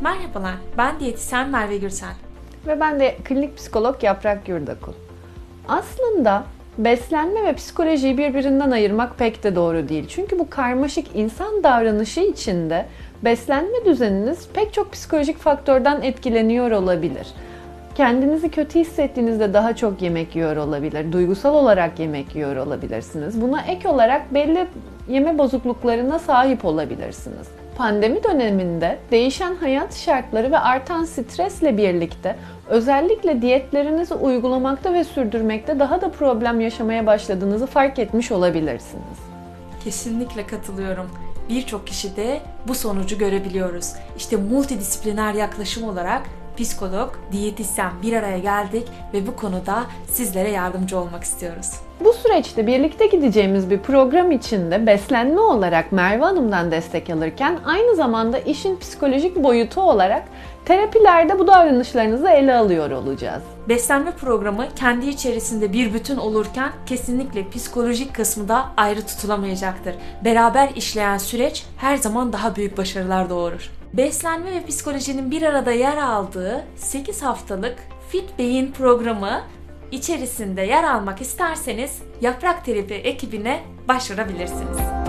Merhabalar, ben diyetisyen Merve Gürsel. Ve ben de klinik psikolog Yaprak Yurdakul. Aslında beslenme ve psikolojiyi birbirinden ayırmak pek de doğru değil. Çünkü bu karmaşık insan davranışı içinde beslenme düzeniniz pek çok psikolojik faktörden etkileniyor olabilir. Kendinizi kötü hissettiğinizde daha çok yemek yiyor olabilir. Duygusal olarak yemek yiyor olabilirsiniz. Buna ek olarak belli yeme bozukluklarına sahip olabilirsiniz. Pandemi döneminde değişen hayat şartları ve artan stresle birlikte özellikle diyetlerinizi uygulamakta ve sürdürmekte daha da problem yaşamaya başladığınızı fark etmiş olabilirsiniz. Kesinlikle katılıyorum. Birçok kişide bu sonucu görebiliyoruz. İşte multidisipliner yaklaşım olarak psikolog, diyetisyen bir araya geldik ve bu konuda sizlere yardımcı olmak istiyoruz. Bu süreçte birlikte gideceğimiz bir program içinde beslenme olarak Merve Hanım'dan destek alırken aynı zamanda işin psikolojik boyutu olarak terapilerde bu davranışlarınızı ele alıyor olacağız. Beslenme programı kendi içerisinde bir bütün olurken kesinlikle psikolojik kısmı da ayrı tutulamayacaktır. Beraber işleyen süreç her zaman daha büyük başarılar doğurur. Beslenme ve psikolojinin bir arada yer aldığı 8 haftalık Fit Beyin programı içerisinde yer almak isterseniz Yaprak Terapi ekibine başvurabilirsiniz.